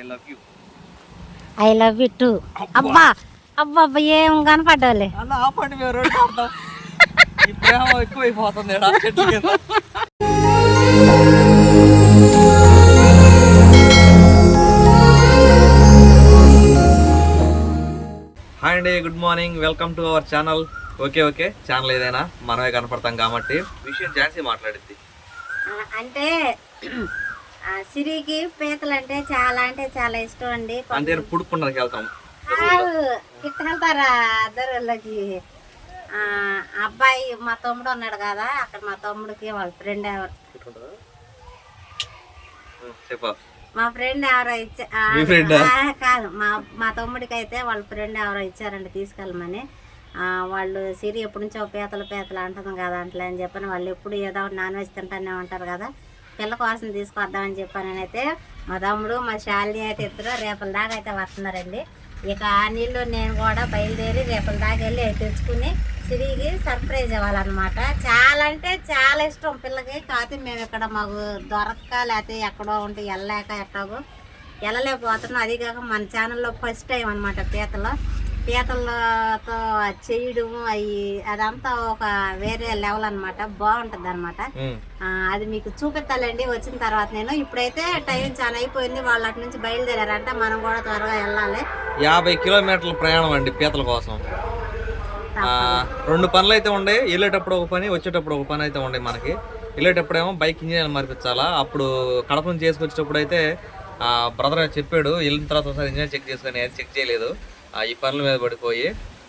I love you I love you too అబ్బా. అబ్బా అబ్బా ఏం కనపడ్డావులే? అన్న ఆపండి ఈ ప్రేమ ఎక్కువైపోతుంది చెట్ల కింద. హాయ్ అండి good morning welcome to our channel okay okay channel ఏదైనా మనమే కనపడతాం కాబట్టి విషయం ఝాన్సీ మాట్లాడింది ఆ, అంటే సిరికి పీతలు అంటే చాలా అంటే చాలా ఇష్టం అండి. అంటే పుడుకున్నకి వెళ్తాం. అద్దరులకి అబ్బాయి మా తమ్ముడు ఉన్నాడు కదా అక్కడ మా తమ్ముడికి వాళ్ళ ఫ్రెండ్ ఎవరు? మా ఫ్రెండ్ ఎవరో ఇచ్చా కాదు మా మా తమ్ముడికి అయితే వాళ్ళ ఫ్రెండ్ ఎవరో ఇచ్చారండి తీసుకెళ్ళమని. ఆ, వాళ్ళు సిరి ఎప్పటి నుంచో పీతలు పీతలు అంటుంది కదా అంటలే అని చెప్పని వాళ్ళు ఎప్పుడు ఏదో నాన్ వెజ్ తింటానే ఉంటారు కదా. పిల్ల కోసం తీసుకొద్దామని చెప్పానైతే మా తమ్ముడు మా శాలిని అయితే ఇద్దరు రేపల దాకా అయితే వస్తున్నారండి. ఇక ఆ నీళ్ళు నేను కూడా బయలుదేరి రేపల దాకా వెళ్ళి తెచ్చుకుని సిరికి సర్ప్రైజ్ ఇవ్వాలన్నమాట చాలా అంటే చాలా ఇష్టం పిల్లకి. కాకపోతే మేము ఇక్కడ మాకు దొరక్క లేకపోతే ఎక్కడో ఉంటే వెళ్ళలేక ఎట్టాగో వెళ్ళలేకపోతున్నాం. అది కాక మన ఛానల్లో ఫస్ట్ టైం అనమాట పీతలు. పీతలతో చేయడం అవి అదంతా ఒక వేరే లెవెల్ అనమాట బాగుంటుంది అనమాట అది మీకు చూపిస్తాలండి వచ్చిన తర్వాత నేను ఇప్పుడైతే టైం చాలా అయిపోయింది. వాళ్ళు అటు నుంచి బయలుదేరారంట. మనం కూడా త్వరగా వెళ్ళాలి. యాభై కిలోమీటర్ల ప్రయాణం అండి పీతల కోసం. రెండు పనులు అయితే ఉండే. వెళ్ళేటప్పుడు ఒక పని వచ్చేటప్పుడు ఒక పని అయితే ఉండే మనకి. వెళ్ళేటప్పుడేమో బైక్ ఇంజనీర్ మార్పించాలా. అప్పుడు కడప నుంచి చేసుకొచ్చేటప్పుడు అయితే బ్రదర్ చెప్పాడు. వెళ్ళిన తర్వాత ఒకసారి ఇంజనీర్ చెక్ చేసుకొని అది చెక్ చేయలేదు. ఈ పనుల మీద పడిపోయి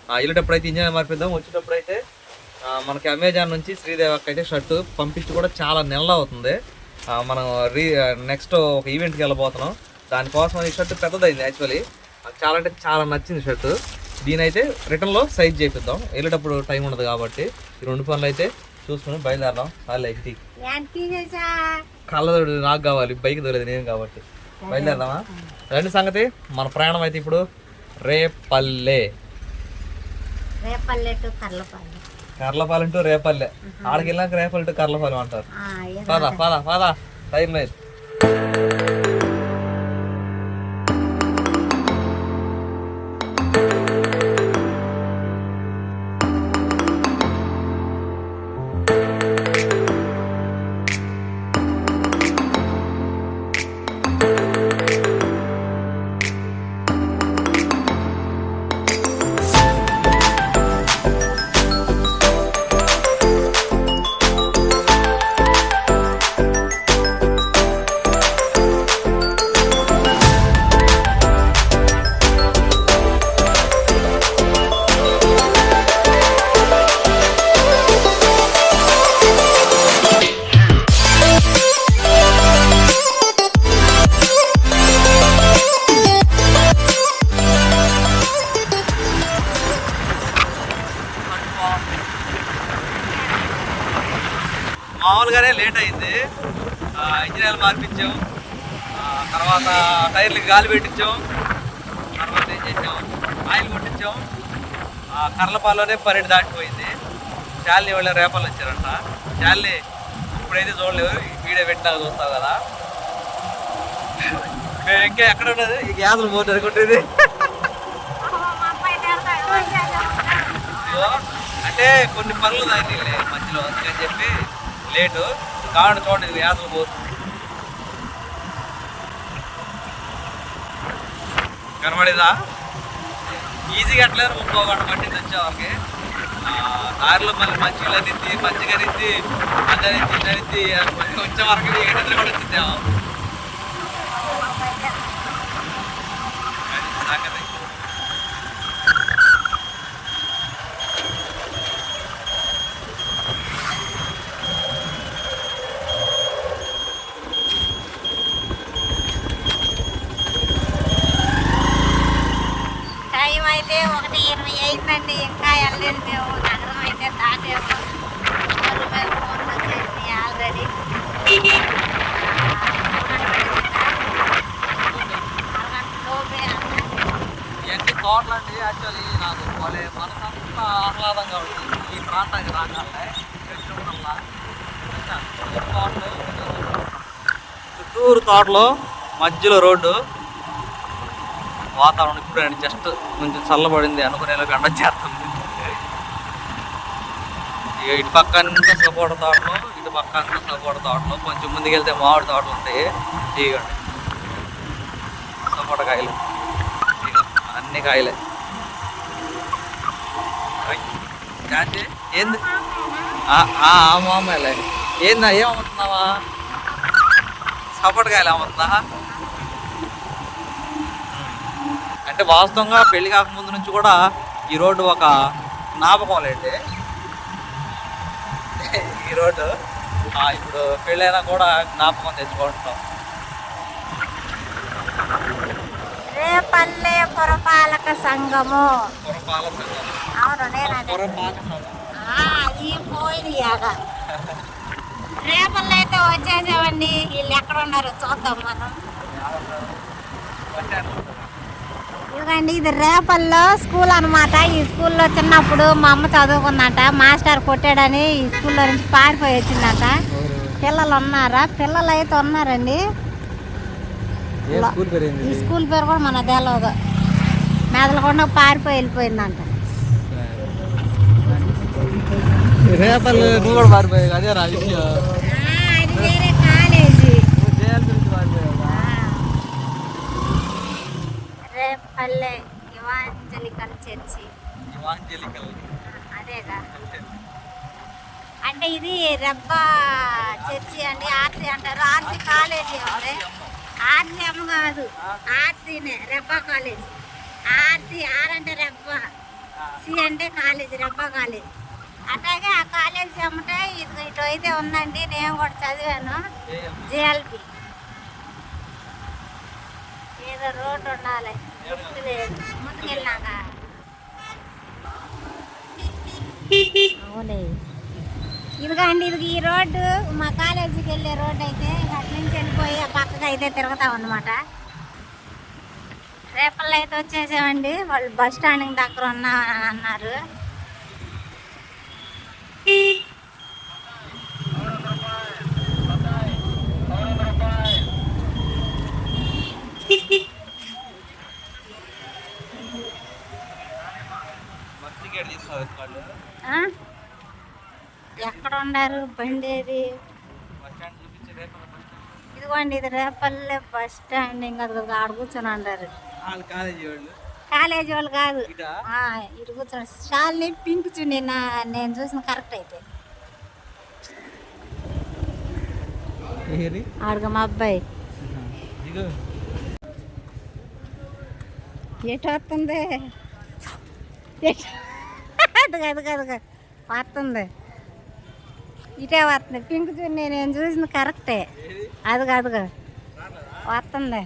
ఆ, వెళ్ళేటప్పుడు అయితే ఇంజనీర్ మార్పిద్దాం వచ్చేటప్పుడు అయితే మనకి అమెజాన్ నుంచి శ్రీదేవకి అయితే షర్టు పంపించి కూడా చాలా నెలలు అవుతుంది. మనం రీ నెక్స్ట్ ఒక ఈవెంట్కి వెళ్ళబోతున్నాం. దానికోసం ఈ షర్ట్ పెద్దదైంది యాక్చువల్లీ. నాకు చాలా అంటే చాలా నచ్చింది షర్టు. దీని అయితే రిటర్న్లో సైజ్ చేపిద్దాం. వెళ్ళేటప్పుడు టైం ఉండదు కాబట్టి ఈ రెండు పనులు అయితే చూసుకుని బయలుదేరదాం. చాలా ఎక్కి కళ్ళదోడు నాకు కావాలి బైక్ దొరలేదు నేను కాబట్టి. బయలుదేరదామా? రెండు సంగతి మన ప్రయాణం అయితే ఇప్పుడు రేపల్లె. రేపల్లె టు కర్లపాలెం. టు రేపల్లె. ఆడికి వెళ్ళాక రేపల్లె టు కర్లపాలెం అంటారు. పద పద పద. టైం లేదు. ఆ, కర్లపాల్లోనే పన్నెండు దాటిపోయింది. శాలిని వాళ్ళ రేపాలు వచ్చారంట? శాలిని ఇప్పుడైతే చూడలేదు. వీడియో పెట్టినా చూస్తావు కదా. మేము ఇంకా ఎక్కడ ఉన్నది? ఈ గ్యాసులు పోటీ అనుకుంటుంది. అంటే కొన్ని పనులు తాగిలే మధ్యలో అందుకని చెప్పి లేటు. కావడం చూడండి ఇది పోతుంది కనబడేదా? ఈజీగా అట్లేదు ముప్పో గంట పట్టింది వచ్చే వాళ్ళకి. ఆ, దారిలో మళ్ళీ మంచిగా నిద్ది మంచిగా నిద్ది అందరిద్ది నరిద్ది వచ్చే వరకు నీకు నిద్ర కూడా వచ్చిందేమో సంగతి టైం అయితే ఒకటి ఇరవై అయిందండి. ఇంకా వెళ్ళలేదు మేము. నగరం అయితే దాటేము ఊరు మీద ఫోన్ వచ్చేసి ఆల్రెడీ. ఇవన్నీ తోటలు యాక్చువల్లీ నాకు భలే మనసంతా ఆహ్లాదంగా ఉంటుంది. ఈ ప్రాంతానికి రాగానే కృష్ణపురంలా తోటలు. చుట్టూరు తోటలు మధ్యలో రోడ్డు. వాతావరణం ఇప్పుడు జస్ట్ కొంచెం చల్లబడింది. అనుకునేలా ఎండ చేస్తుంది ఇక ఇటు పక్క అంతా సపోటా తోటలు ఇటు పక్క అంతా సపోటా తోటలు కొంచెం ముందుకెళ్తే మామిడి తోటలు ఉంటాయి. ఇదిగోండి. సపోటా కాయలు. అన్ని కాయలే. ఏంది? ఆ ఆ, ఏందా ఏం అమ్ముతున్నావా కాయలు అమ్ముతుందా అంటే వాస్తవంగా పెళ్ళి కాకముందు నుంచి కూడా ఈ రోడ్డు ఒక జ్ఞాపకం లేండి. ఈ రోడ్డు ఇప్పుడు పెళ్ళైనా కూడా జ్ఞాపకం తెచ్చుకుంటున్నాం రేపల్లె పురపాలక సంఘము? సంఘం. అవును నేనండి. పురపాలక సంఘం. ఈ పోయినాక రేపల్లో అయితే వచ్చేసామండి వీళ్ళు ఎక్కడ ఉన్నారో చూద్దాం మనం. ఇదిగండి ఇది రేపల్లో స్కూల్ అన్నమాట. ఈ స్కూల్లో చిన్నప్పుడు మా అమ్మ చదువుకుందంట. మాస్టర్ కొట్టాడని ఈ స్కూల్లో నుంచి పారిపోయి వచ్చిందంట. పిల్లలు ఉన్నారా? పిల్లలు అయితే ఉన్నారండి. ఈ స్కూల్ పేరు కూడా మన తెలియదు మెదలకుండా పారిపోయి వెళ్ళిపోయిందంట. రేపల్లి నువ్వు కూడా మారిపోయావు అదే రా విషయం అది వేరే కాలేజీ నువ్వు జేఎల్ గురించి మారిపోయావు రేపల్లె ఇవాంజలికల్ చర్చి. ఇవాంజలికల్ అదేగా. అంటే ఇది రెబ్బా చర్చి అండి ఆర్సీ అంటారు. ఆర్సీ కాలేజీ ఉంది ఆర్సీ అమ్మ. కాదు ఆర్సీనే రెబ్బా కాలేజ్. ఆర్సీ ఆర్ అంటే రెబ్బా సి అంటే కాలేజ్ రెబ్బా కాలేజ్. అట్లాగే ఆ కాలేజ్ అమ్మటే ఇది ఇటు అయితే ఉందండి నేను కూడా చదివాను. జిఎల్పి ఏదో రోడ్డు ఉండాలి. అవునే ఇదిగో అండి ఇది ఈ రోడ్డు మా కాలేజీకి వెళ్ళే రోడ్డు అయితే ఇక అటు నుంచి వెళ్ళిపోయి ఆ పక్కకు అయితే తిరుగుతాం అన్నమాట రేపల్లో అయితే వచ్చేసామండి వాళ్ళు బస్ స్టాండింగ్ దగ్గర ఉన్నా అన్నారు మట్టి గేట్ తీసుకోవాలి వాళ్ళు ఆ? ఎక్కడ ఉండారు బండి ఏది బస్ స్టాండ్ చూపించే రేపల్లి బస్ స్టాండ్ ఇదిగోండి ఇది రేపల్లె బస్ స్టాండ్. ఇంకా ఆడ కూర్చొని వాళ్ళు కాలేజీ వాళ్ళు? కాదు. ఇటా? కూర్చొని షాల్ని పింక్ చున్నీ నా నేను చూసిన కరెక్ట్ అయితే. ఆడుగ మా అబ్బాయి. ఎటు వస్తుంది? ఎటు? అదిగో అదిగో అదిగో. వస్తుంది. ఇటే వస్తుంది. పింక్ నేను చూసిన కరెక్టే. ఏది అదిగో అదిగో వస్తుంది.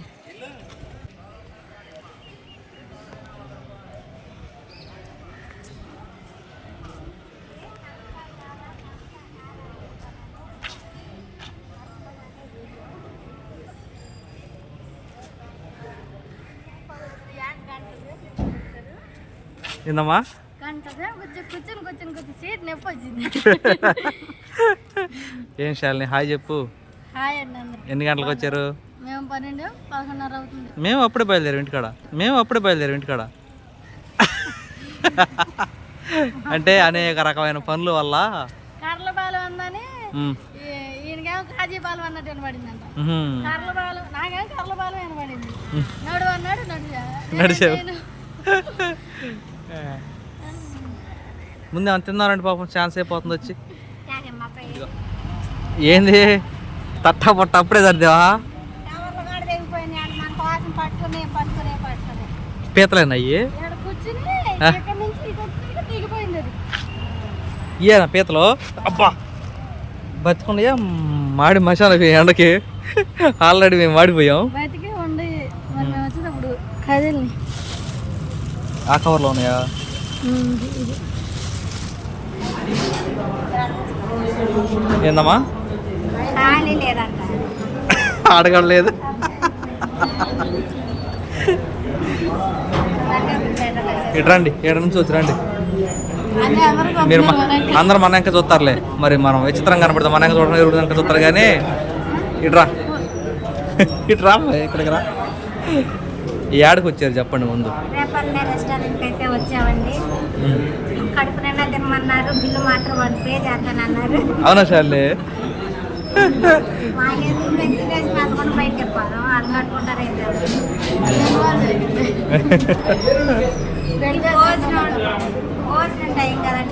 ఏందమ్మా? కూర్చొని కూర్చొని కూర్చొని సీట్ నొప్పి వచ్చింది. ఏం శాలిని హాయ్ చెప్పు. హాయ్ అండి అందరు. ఎన్ని గంటలకు వచ్చారు? మేము పన్నెండు పదకొండున్నర అవుతుంది. మేము అప్పుడే బయలుదేరాం ఇంటికాడ. మేము అప్పుడే బయలుదేరాం ఇంటికాడ. అంటే అనేక రకమైన పనుల వల్ల. కర్ల బాలు అందని ఉమ్, ఈ- ఈయనకేమో కాజీ బాలు అన్నట్టు వినబడిందంట. ఉహుం. కర్ల బాలు నాకేమో కర్ల బాలు వినబడింది. నడు అన్నాడు నడిచా. నడిచావు. నేను. ముందే అంత తిన్నారండి పాపం? ఛాన్స్ అయిపోతుంది వచ్చి. ఏంది? తట్ట పొట్ట అప్పుడే సర్దేవా? పీతలేనా అయ్యి? ఇయ్యేనా పీతలు? అబ్బా! బతుకున్నాయా? మాడి మసాలా ఎండకి. ఆల్రెడీ మేము మాడిపోయాం. ఆ కవర్లో ఉన్నాయా? ఏందమ్మా? ఖాళీ లేదంట. అడగలేదు ఇటు రండి ఏడు నుంచి వచ్చి రండి. అదే అందరూ మీరు అందరూ మన ఇంకా చూస్తారులే. మరి మనం విచిత్రంగా కనపడతాం మన ఇంకా చూడడం ఎరుడు ఇంకా చూస్తారు కానీ ఇట్రా ఇట్రా ఇక్కడికి రా. ఈ ఏడకి వచ్చారు చెప్పండి ముందు. రేపల్లె రెస్టారెంట్కి అయితే వచ్చామండి. కడుపు నిండా తినమన్నారు బిల్లు మాత్రం వాళ్ళు పే చేస్తానన్నారు. అవునా షార్లే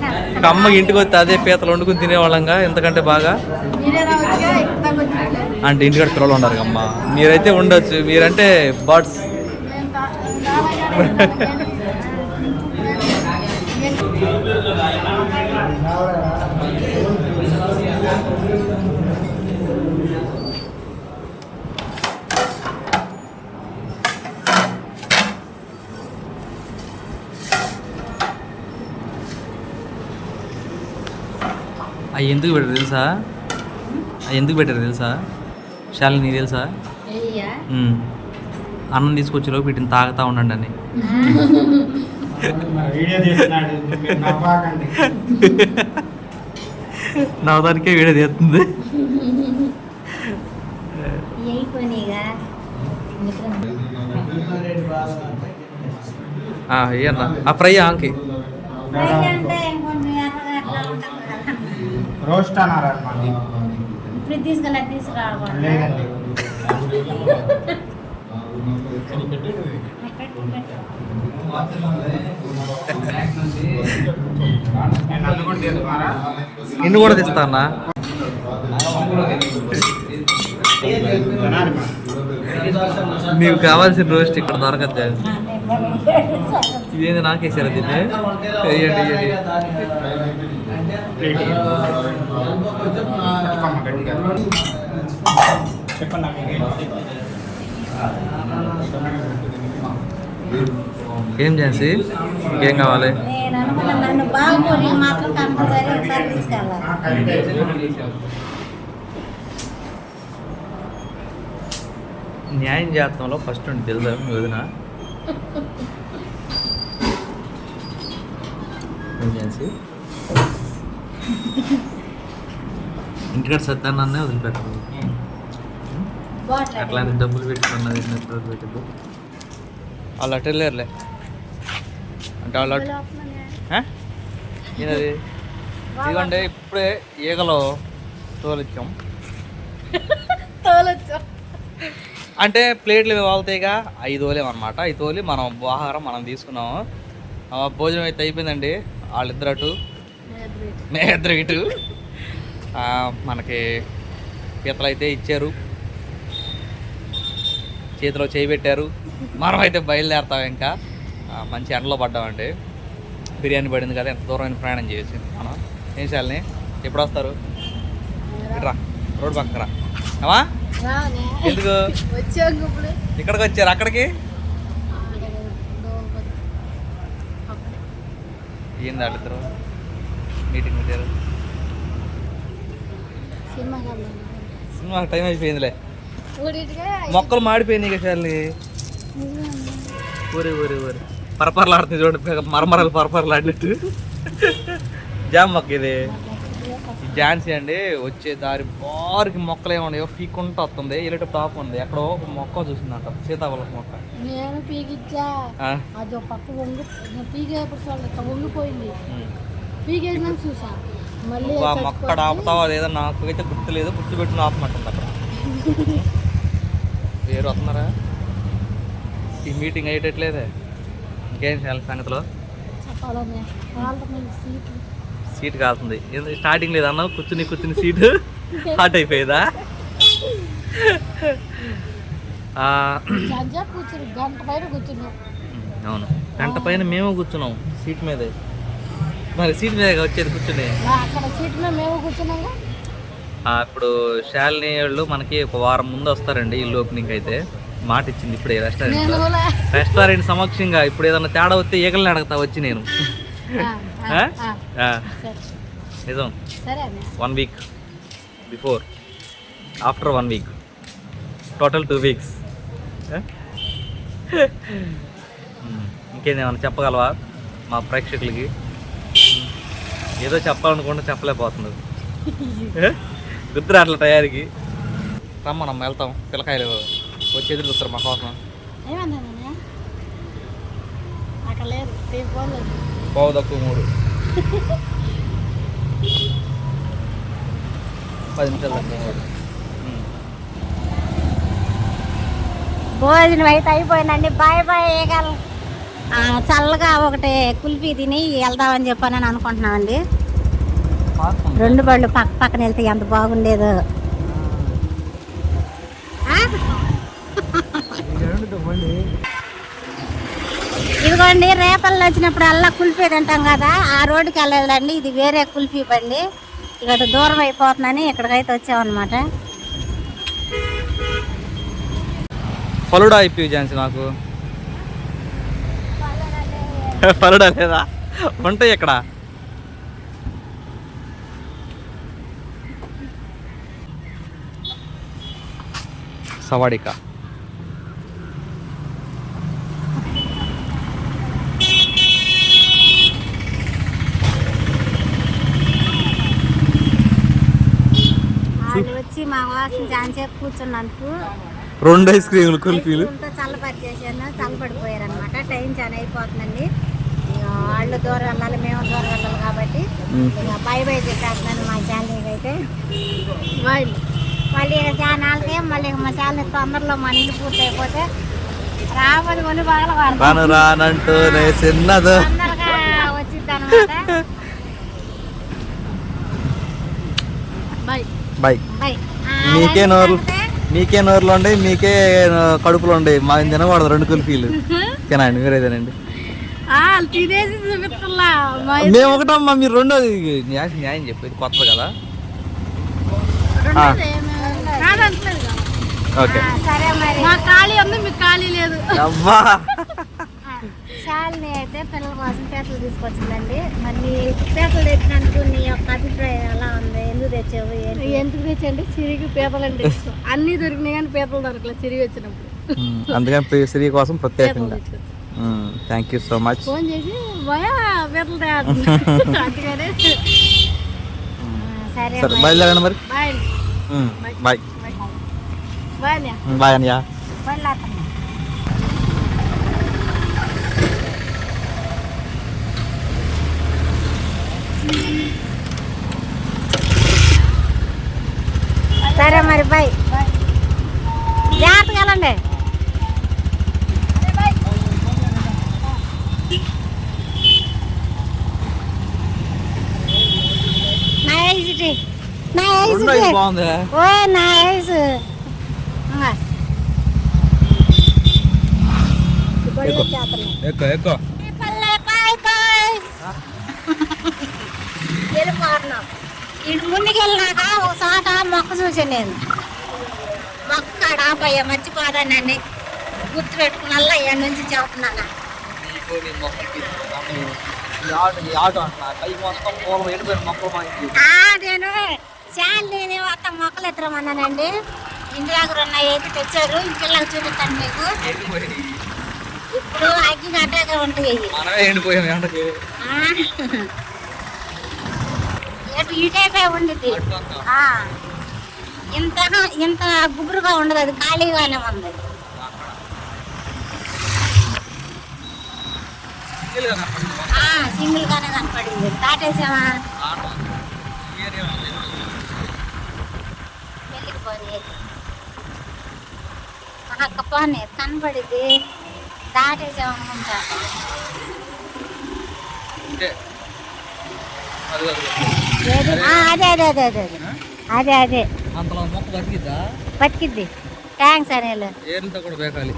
అస్సలు అమ్మకి ఇంటికి వస్తే అదే పీతలు వండుకుని తినేవాళ్ళంగా ఎంతకంటే బాగా? అంటే ఇంటికాడ పిల్లలు ఉండరు అమ్మ మీరైతే ఉండొచ్చు. మీరంటే బర్డ్స్. అవి ఎందుకు పెట్టారు తెలుసా? అవి ఎందుకు పెట్టారు తెలుసా? శాలిని తెలుసా. అన్నం తీసుకొచ్చి లోపు వీటిని తాగుతా ఉండండి అని. నవదానికే వీడియో తీస్తుంది. ఆ ఫ్రై ఆంకి. రోస్ట్ అన్నారు అనమాట ఇప్పుడు తీసుకెళ్ళి తీసుకురాకూడదు లేదండి. నిన్ను కూడా తీస్తా అన్న. తినాలి కావాల్సిన రోస్ట్ ఇక్కడ దొరకద్దు ఇదేంది నాకేసారు దీన్ని వేయండి వేయండి ఇవ్వండి. చెప్పండి ఏం చేసి ఇంకేం కావాలి. న్యాయం చేస్తంలో ఫస్ట్ ఉండి తెలుసా మీ వదిన? ఇంటికాడ సత్యాన్నే వదిలిపెట్టదు అట్లాంటి డబ్బులు పెట్టుకున్నది అటు వెళ్ళారులే అంటే వాళ్ళు అటు ఆ? ఏంటది ఇదిగోండి ఇప్పుడే ఈగలో తోలిచ్చాం. తోలొచ్చు. అంటే ప్లేట్లు వాళ్తాయిగా ఐదు తోలేమన్నమాట ఐదు తోలి మనం ఆహారం మనం తీసుకున్నాము. ఆ, భోజనం అయితే అయిపోయిందండి. వాళ్ళిద్దరు అటు. మేమిద్దరు ఇటు. ఆ, మనకి పీతలు అయితే ఇచ్చారు. చేతిలో చేయి పెట్టారు మనం అయితే బయలుదేరతాం ఇంకా. మంచి ఎండలో పడ్డామండి. బిర్యానీ పడింది కదా ఎంత దూరమైన ప్రయాణం చేసి మనం ఏం చేయాలని ఎప్పుడు వస్తారు ఇట్రా రోడ్డు పక్కన రా. అవా రానే. ఎందుకు? ఇక్కడికి వచ్చారు? అక్కడికి? ఏంది వాళ్ళిద్దరు మీటింగ్ పెట్టారు. సినిమా టైం అయిపోయిందిలే. మొక్కలు మాడిపోయినాయి కదా చాలి ఊరి ఊరి ఊరి పరపరలాడుతుంది చూడండి మరమరలు పరపరలాడినట్టు. జామ్ మొక్క ఇది. ఈ ఝాన్సీ అండి వచ్చే దారి బారికి మొక్కలు ఏమన్నాయో పీక్కుంటూ వస్తుంది. వెళ్ళేటప్పుడు టాప్ ఉంది. ఎక్కడో ఒక మొక్క చూసిందంట సీతాఫలం మొక్క. నేను పీకిచ్చా. అది పక్క వంగు ఇట్లా వంగిపోయింది. చూసా. మళ్ళీ మొక్కడ ఆపుతావా లేదా నాకు అయితే గుర్తులేదు. గుర్తు పెట్టుకుని ఆపమంటుంది అక్కడ. వేరు వస్తున్నారా? ఈ మీటింగ్ అయ్యేటట్లేదే? ఇంకేం చేయాలి సంగతిలో? సీట్. కాలుతుంది. ఏంది స్టార్టింగ్ లేదు అన్న కూర్చుని కూర్చుని సీటు హాట్ అయిపోయేదా? అవును. గంట పైన మేము కూర్చున్నాం సీట్ మీదే. మరి సీట్ మీద వచ్చేది కూర్చుని. అక్కడ సీట్ మీద మేము ఇప్పుడు శాలిని వాళ్ళు మనకి ఒక వారం ముందు వస్తారండి ఇల్లు ఓపెనింగ్ అయితే. మాట ఇచ్చింది ఇప్పుడే రెస్టారెంట్ రెస్టారెంట్ సమక్షంగా ఇప్పుడు ఏదన్నా తేడా వస్తే ఈగల్ని అడగతా వచ్చి నేను. నిజం. One week before after one week total two weeks ఇంకేదేమన్నా చెప్పగలవా మా ప్రేక్షకులకి? ఏదో చెప్పాలనుకుంటే చెప్పలేకపోతుంది గుర్తురా అట్లా తయారీకి రమ్మనమ్మ వెళ్తాం. పిల్లకాయలు వచ్చి ఎదురు చూస్తారు మా కోసం. ఏమన్నా అక్కడ లేదు. రేపు పోలేదు పావు తక్కువ మూడు. పది నిమిషాలు తక్కువ మూడు. భోజనం అయితే అయిపోయిందండి. బాయ్ బాయ్ ఏగల. చల్లగా ఒకటి కుల్ఫీ తిని వెళ్దామని చెప్పానని అనుకుంటున్నామండి. రెండు బళ్ళు పక్క పక్కన వెళ్తే ఎంత బాగుండేదో. ఆ? ఇదిగోండి రేపల్లో వచ్చినప్పుడు అల్లా కుల్ఫీ తింటాం కదా ఆ రోడ్డుకి వెళ్ళాలండి. ఇది వేరే కుల్ఫీ బండి. ఇక్కడ దూరం అయిపోతుందని ఇక్కడికైతే వచ్చామన్నమాట. ఫలుడా అయిపోయి ఝాన్సీ నాకు. ఫలుడా లేదా? ఉంటాయి ఇక్కడ. సవాడిక. వాళ్ళు వచ్చి మా కోసం చాలాసేపు కూర్చున్నందుకు రెండు ఐస్ క్రీములు కుల్ఫీలు చల్లబడి చేసాను చల్లబడిపోయారు అనమాట టైం చాలా అయిపోతుందండి వాళ్ళు దూరం వెళ్ళాలి మేము దూరం వెళ్ళాలి కాబట్టి బై బై చెప్పేస్తున్నాను మా ఛానల్కి అయితే బాయ్. మళ్ళీ ఇక ఛానల్కి మళ్ళీ ఇక మా ఛానల్ తొందరలో మన ఇల్లు పూర్తి అయిపోతే రాబోదు కొని బాగా రాను రానంటూనే చిన్నదు. తొందరగా వచ్చింది అనమాట బై. మీకే నోరు మీకే నోరులో ఉండే మీకే కడుపులో ఉండే మా తినకూడదు రెండు కుల్ఫీలు తినండి మీరే తినండి. మేము ఒకటమ్మా మీరు రెండోది న్యాయం న్యాయం చెప్పేది కొత్తది కదా రెండోది ఏమి- కాదంటలేదు కదా. ఓకే. సరే మరి. మా ఖాళీ ఉంది మీకు ఖాళీ లేదు. అబ్బా శాలిని అయితే పిల్లల కోసం పీతలు తీసుకొచ్చిందండి. మరి నీ పీతలు తెచ్చినందుకు నీ యొక్క అభిప్రాయం ఎలా ఉంది? ఎందుకు తెచ్చావు? ఏంటి? ఎందుకు తెచ్చండి సిరిగి పీతలు అన్నీ దొరికినాయి కానీ పీతలు దొరకలేదు సిరిగి వచ్చినప్పుడు. అందుకని శ్రీ కోసం ప్రత్యేకంగా. Thank you so much phone చేసి భయ పీతలు తయారు. అందుకనే. సరే సరే బయలుదేరండి మరి. బాయ్. బాయ్. బాయ్ అన్నయ్య వెళ్ళాకమ్మా సరే మరి బాయ్ జాగ్రత్తగా వెళ్ళండి నా ఏజ్ ఇటు. నా ఏజ్ ఓ నా ఏజ్ ఇంకా. ఇప్పుడు ఎక్కు. చేస్తున్నాం. ఎక్కువ ఎక్కువ ఇటు ముందుకు వెళ్ళినాక ఒక చోట మొక్క చూసాను నేను. మొక్క కాడ ఆపయ్య మర్చిపోదానండి గుర్తు పెట్టుకున్నల్లా ఇక్కడి నుంచి చెబుతున్నాను. ఆ, నేను చాలు నేను అత్త మొక్కలు ఎత్తరమన్నానండి. ఇంటి దగ్గర ఉన్నాయి అయితే తెచ్చారు? ఇంటికి చూపిస్తాను మీకు. ఇప్పుడు అగ్గి ఇవి. మనమే ఎండిపోయాం ఎండకి. ఆ. ఎటు ఈ టైపే ఉండిద్ది. ఇంత ఇంత గుబురుగా ఉండదు అది ఖాళీగానే ఉంది. ఆ, సింగిల్ గానే కనపడింది దాటేసామా వెళ్ళిపోయి అక్కపోనే కనపడింది దాటేసామనుకుంటా అదే అదే అదే అదే అదే అదే. అదే అంతలో మొక్క బతికిద్దా? థ్యాంక్స్ అనేలు. ఏర్లతో కూడా బేకాలి.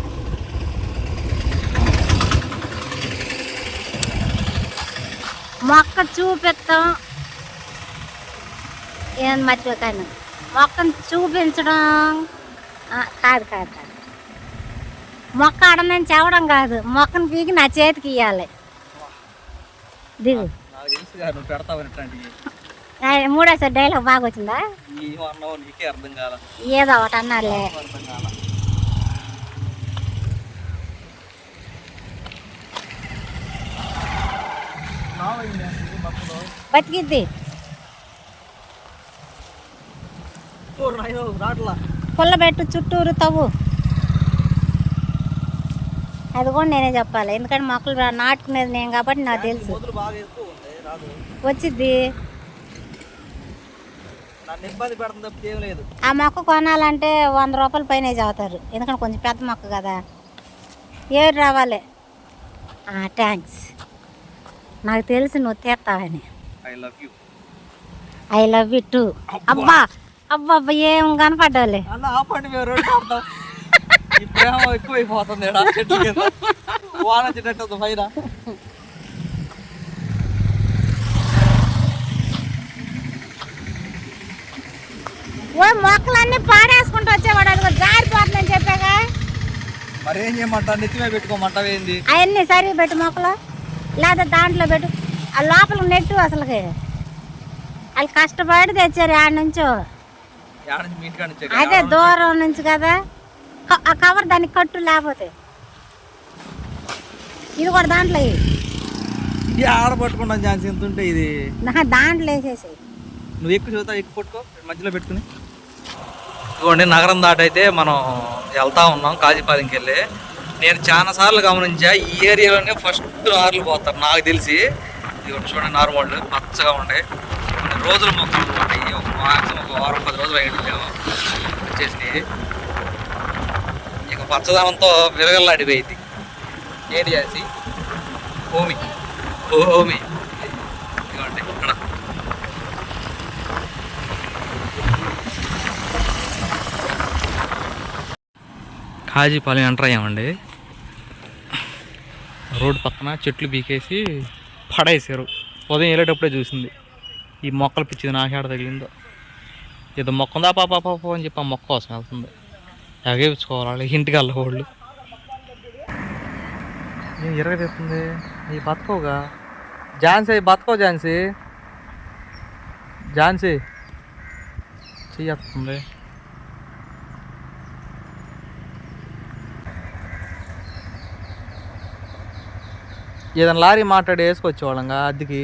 మొక్క చూపిస్తాం ఏం మర్చిపోతాను మొక్కను చూపించడం. కాదు కాదు కాదు. మొక్క ఆడనని చెప్పడం కాదు. మొక్కను పీకి నా చేతికి ఇవ్వాలి దిగు. మూడోసారి డైలాగ్ బాగా వచ్చిందా? ఏదో ఒకటి అన్నారులే. బతికిద్ది. పుల్ల పెట్టు చుట్టూరు తవ్వు. అది కూడా నేనే చెప్పాలి. ఎందుకంటే మొక్కలు నాటుకునేది నేను కాబట్టి నాకు తెలుసు. మొదలు బాగా ఎక్కువ ఉంది రాదు. వచ్చింది నన్ను ఇబ్బంది పెడుతుంది తప్పితే ఏం లేదు. ఆ మొక్క కొనాలంటే వంద రూపాయల పైన చదువుతారు. ఎందుకంటే కొంచెం పెద్ద మొక్క కదా. ఏడు రావాలి. థ్యాంక్స్ నాకు తెలుసు నువ్వు తీస్తావని. I love you I love you too అబ్బా. అబ్బా అబ్బా ఏం కనపడ్డావులే. ఈ ప్రేమ ఎక్కువైపోతుంది చెట్ల కింద వాన వచ్చేటట్టు పైన ఓ మొక్కలన్నీ పాడేసుకుంటూ వచ్చేవాడు అదిగో జారిపోతుందని చెప్పాగా మరి ఏం చేయమంటా నెత్తిమే పెట్టుకోమంటావు ఏంది? అవన్నీ సరి పెట్టు మొక్కలు లేదా దాంట్లో పెట్టు. ఆ లోపల నెట్టు అసలుకి. వాళ్ళు కష్టపడి తెచ్చారు యాడ నుంచి. అదే దూరం నుంచి కదా. ఆ కవర్ దానికి కట్టు లేకపోతే. ఇది కూడా దాంట్లో ఆడ పట్టుకుంటాం ఛాన్స్ ఎంత ఉంటే ఇది? దాంట్లో వేసేసి నువ్వు ఎక్కువ చదువుతావు ఎక్కువ పట్టుకో మధ్యలో పెట్టుకుని. ఇదిగోండి నగరం దాటైతే మనం వెళ్తా ఉన్నాం కాజీపాలెంకి వెళ్ళి. నేను చాలా సార్లు గమనించా ఈ ఏరియాలోనే ఫస్ట్ నార్లు పోతారు నాకు తెలిసి. ఇదిగోండి చూడండి నార్మల్ పచ్చగా ఉండే కొన్ని రోజుల మొక్కలు ఈ ఒక మాక్సిమం ఒక వారం పది రోజులు అయ్యి వచ్చేసినాయి. ఇక పచ్చదనంతో విరగల్లాడిపోయింది. ఏంటి చేసి? ఓమి. ఓమి. ఇదిగోండి ఇక్కడ. కాజీపాలెం ఎంటర్ అయ్యామండి. రోడ్డు పక్కన చెట్లు బీకేసి పడేసారు ఉదయం వెళ్ళేటప్పుడే చూసింది. ఈ మొక్కలు పిచ్చింది నాకేడ తగిలిందో. ఏదో మొక్క ఉందా పాప పాప అని చెప్పి ఆ మొక్క కోసం వెళ్తుంది. ఎగేపించుకోవాలి ఇంటికి వెళ్ళకూడదు నేను ఇరగదీస్తుంది? నీ బతకోగా ఝాన్సీ బతకో ఝాన్సీ. ఝాన్సీ. చెయ్యేస్తుంది ఏదైనా లారీ మాట్లాడి వేసుకొచ్చేవాళ్ళంగా అద్దెకి.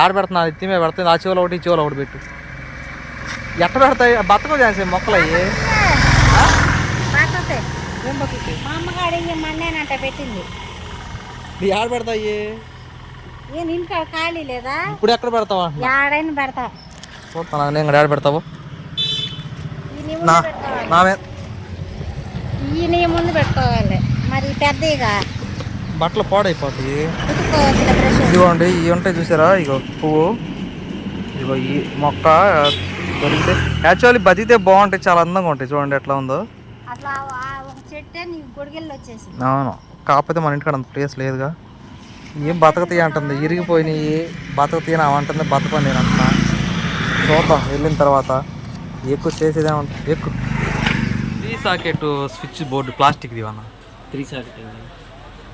ఏడ పెడుతున్నా? అది తిమే పెడుతుంది. ఆ చెవులు ఒకటి చెవులు ఒకటి పెట్టు. ఎట్ట పెడతాయి? బతకో చేసే మొక్కలు అయ్యి బతుకుతాయి మా అమ్మగాడు ఇంక మన్నేనంట పెట్టింది. నీ ఏడ పెడతాయి నేను ఇంట్లో ఖాళీ లేదా? ఇప్పుడు ఎక్కడ పెడతావా. ఏడైనా పెడతా. చూస్తాను నేను కూడా ఏడ పెడతావు? ఈ నీ నా ముందు పెట్టుకోవాలి నామే ఈ నీ ముందు పెట్టుకోవాలి. మరి పెద్దగా బట్టలు పాడైపోతాయి. ఇదిగోండి ఇవి ఉంటాయి చూసారా? ఇగో పువ్వు. ఇగో ఈ మొక్క దొరికితే. యాక్చువల్లీ బతికితే బాగుంటాయి చాలా అందంగా ఉంటాయి. చూడండి ఎట్లా ఉందో. చెట్టే నీ గొడిగెళ్ళు వచ్చేసి అవును. కాకపోతే మన ఇంటికాడ అంత ప్లేస్ లేదుగా. ఏం బతకతాయి అంటుంది. ఇరిగిపోయినాయి బతకతాయి అని అంటుంది. బతకని నేను అంటున్నా. చూద్దాం వెళ్ళిన తర్వాత. ఎక్కువ చేసేదే ఉంటుంది ఎక్కువ త్రీ సాకెట్ స్విచ్ బోర్డు ప్లాస్టిక్ది అన్న త్రీ సాకెట్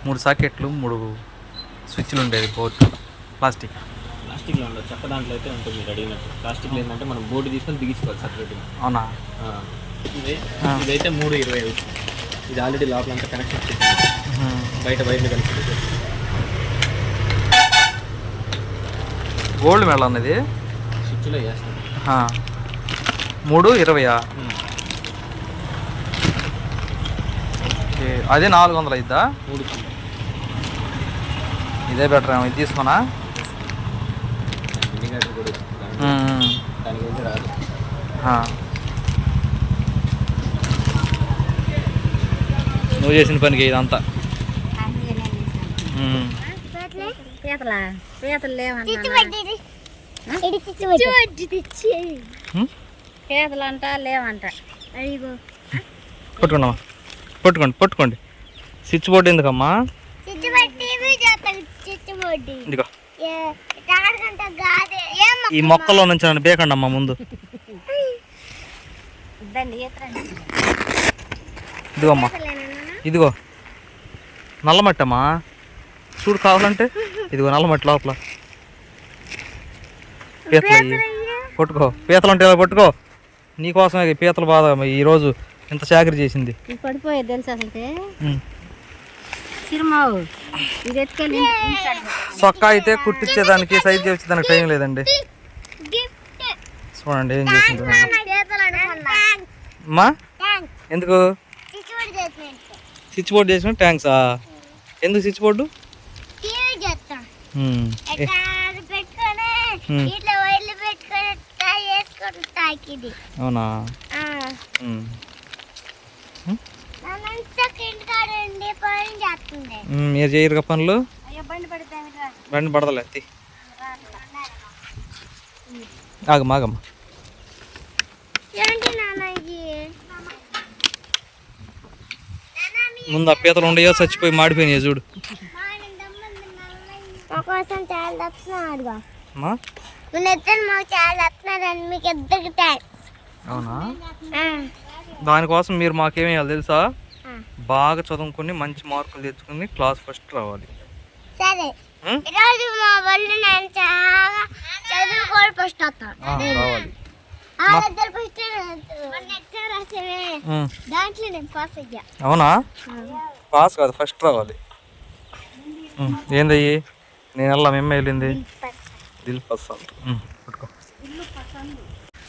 మూడు సాకెట్లు మూడు స్విచ్లు ఉండేది బోర్డు. ప్లాస్టిక్. ప్లాస్టిక్లో ఉండదు చెక్క దాంట్లో అయితే ఉంటుంది రెడీమేడ్ ప్లాస్టిక్లో ఏంటంటే మనం బోర్డు తీసుకొని బిగించుకోవాలి సపరేట్గా. అవునా. ఇదైతే మూడు ఇరవై ఐదు. ఇది ఆల్రెడీ లోపల అంతా కనెక్షన్ చేసింది. బయట వైర్లు కనెక్షన్ గోల్డ్ మెడల్ అన్నది స్విచ్లో వేస్తాం. ఆ. మూడు ఇరవయా ఓకే. అదే నాలుగు వందలు అయిద్దా? మూడు ఇదే బెటర్ ఏమో ఇది తీసుకున్నా. దానికి- రాదు. నువ్వు చేసిన పనికి ఇదంతా. పీతలా? అంట లేవంట. పట్టుకోండి పట్టుకోండి. స్విచ్ బోర్డు ఎందుకమ్మా? ఇదిగో. ఈ మొక్కల్లో నుంచి నన్ను బేకండి అమ్మా. ముందు ఈతరండి ఇదిగో అమ్మా ఇదిగో నల్లమట్టి అమ్మా చూడు కావాలంటే ఇదిగో నల్లమట్టి లోపల. పీతలు అయ్యి. పట్టుకో. పీతలు అంటే ఇలా పట్టుకో. నీకోసమే పీతల బాధ ఈరోజు ఇంత చాకరీ చేసింది. పడిపోయేది తెలుసు. సొక్కా అయితే కుట్టించేదానికి సైజ్ చేసేదానికి టైం లేదండి. చూడండి ఏం చేసింది. అమ్మా ఎందుకు? స్విచ్ బోర్డు చేసిన ట్యాంక్స్ ఎందుకు స్విచ్ బోర్డు? చేస్తాం. ఉమ్. ఏ, ఎట్లా అది పెట్టుకొని Hmm. ఇట్లా వైర్లు పెట్టుకొని ఇట్లా చేసుకుంటా ఇది అవునా ఆ. ఉమ్. నన్నంతా ఇంటికాడ ఉండి పని చేస్తుంది ఉమ్, మీరు చేయరు పనులు అయ్యో బండి పడితే ఏమిటిరా? బండి పడదలే ఎత్తి ఆగమ్మ ఆగమ్మ ఏంటి నాన్న ఇది ముందు ఆ పీతలు ఉండయో చచ్చిపోయి మాడిపోయినాయి చూడు. అవునా? దానికోసం మీరు మాకేం వేయాలి తెలుసా. బాగా చదువుకుని మంచి మార్కులు తెచ్చుకుని క్లాస్ ఫస్ట్ రావాలి. సరే? ఈరోజు మా వాళ్ళు నేను చాలా చదువుకోవాలి ఫస్ట్ వస్తాను రావాలి. అవునా? పాస్ కాదు ఫస్ట్ రావాలి. ఏందయ్యి నేను వెళ్ళా మేము వెళ్ళింది. దిల్ పసంద్. పట్టుకో.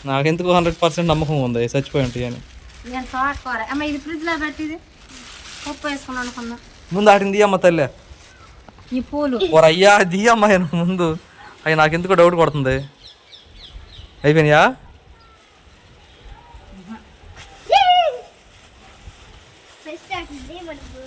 నాకెందుకు హండ్రెడ్ పర్సెంట్ నమ్మకం ఉంది చచ్చిపోయి ఉంటాయి అని. అమ్మ ముందు ఆటిని తీయమ్మ తల్లి. ఈ పూలు. ఓర అయ్యా ఆయన ముందు. అయ్యి నాకెందుకో డౌట్ కొడుతుంది. అయిపోయినాయా ఫస్ట్ అవుతుంది మనకు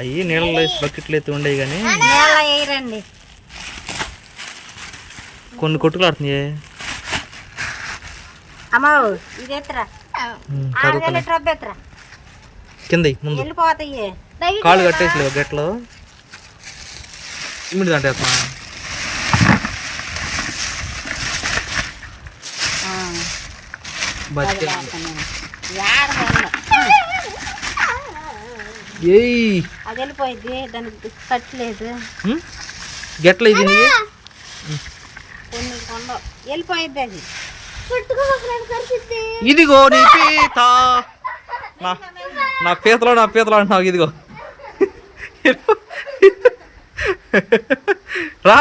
అయ్యి నీళ్ళలో వేసి బకెట్లు ఎత్తి ఉండేవి కానీ వేయరండి. కొన్ని కొట్టుకులు ఆడుతున్నాయి. అమ్మ ఇది ఎత్తురా. ఆరు కింద ముందు. వెళ్ళిపోతాయి. కాళ్ళు కట్టేసి గట్లో. సిమెంట్ దాంట్లో వేస్తున్నా. బతికే వేస్తున్నాను. యాడ వెళ్ళను. ఏయ్ అది వెళ్ళిపోయింది. దానికి కట్టలేదు? గెట్ల ఇది? కొన్ని కొండ వెళ్ళిపోయింది అది. ఇదిగో నీ పీత. నా నా పీతలో నా పీతలో అంటున్నావు ఇదిగో. రా!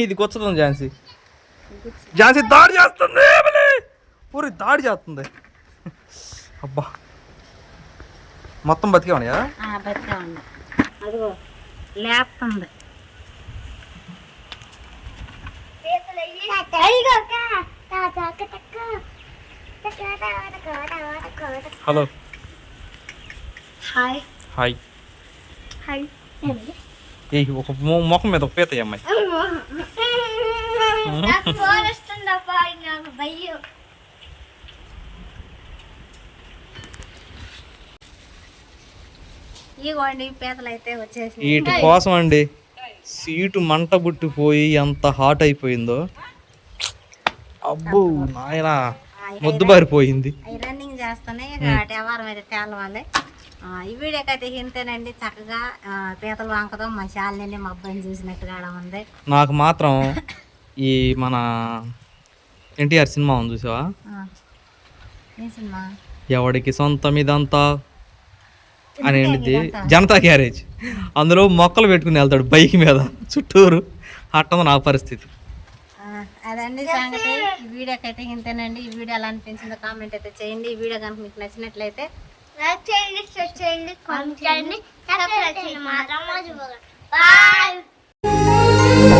ఇది కూర్చుంది ఝాన్సీ. ఝాన్సీ దాడి చేస్తుంది! ఊరి దాడి చేస్తుంది. అబ్బా! మొత్తం బతికేవనయా ఆ, బతికే ఉంది అదిగో లేపుతుంది హలో హాయ్ హాయ్ హాయ్ ఏ ఒక ముఖం మీద ఒక పీత అమ్మాయి నాకు ఫోన్ వస్తుందప్పా నాకు భయం ఇగోండి పీతలు అయితే వచ్చేసి వీటి కోసం అండి సీటు మంట బుట్టిపోయి ఎంత హాట్ అయిపోయిందో. అబ్బో నాయనా ముద్దు బారిపోయింది. రన్నింగ్ వ్యవహారం అయితే తేలవాలి. ఈ వీడియోకి అయితే ఇంతేనండి చక్కగా పీతలు వంకతో మా శాలిని మా అబ్బాయిని చూసినట్టుగా ఉంది. నాకు మాత్రం ఈ మన ఎన్టీఆర్ సినిమా ఉంది చూసావా? ఎవడికి సొంతం ఇదంతా? అని ఏంటిది జనతా గ్యారేజ్. అందులో మొక్కలు పెట్టుకుని వెళ్తాడు బైక్ మీద. చుట్టూరు అట్టం నా పరిస్థితి. ఆ, అదండి సంగతి. ఈ వీడియోకి అయితే ఇంతేనండి. ఈ వీడియో ఎలా అనిపించిందో కామెంట్ అయితే చేయండి. ఈ వీడియో కనుక మీకు నచ్చినట్లయితే లైక్ చేయండి షేర్ చేయండి కామెంట్ చేయండి. సబ్స్క్రైబ్ చేయండి. మాత్రం మర్చిపోకండి. బాయ్.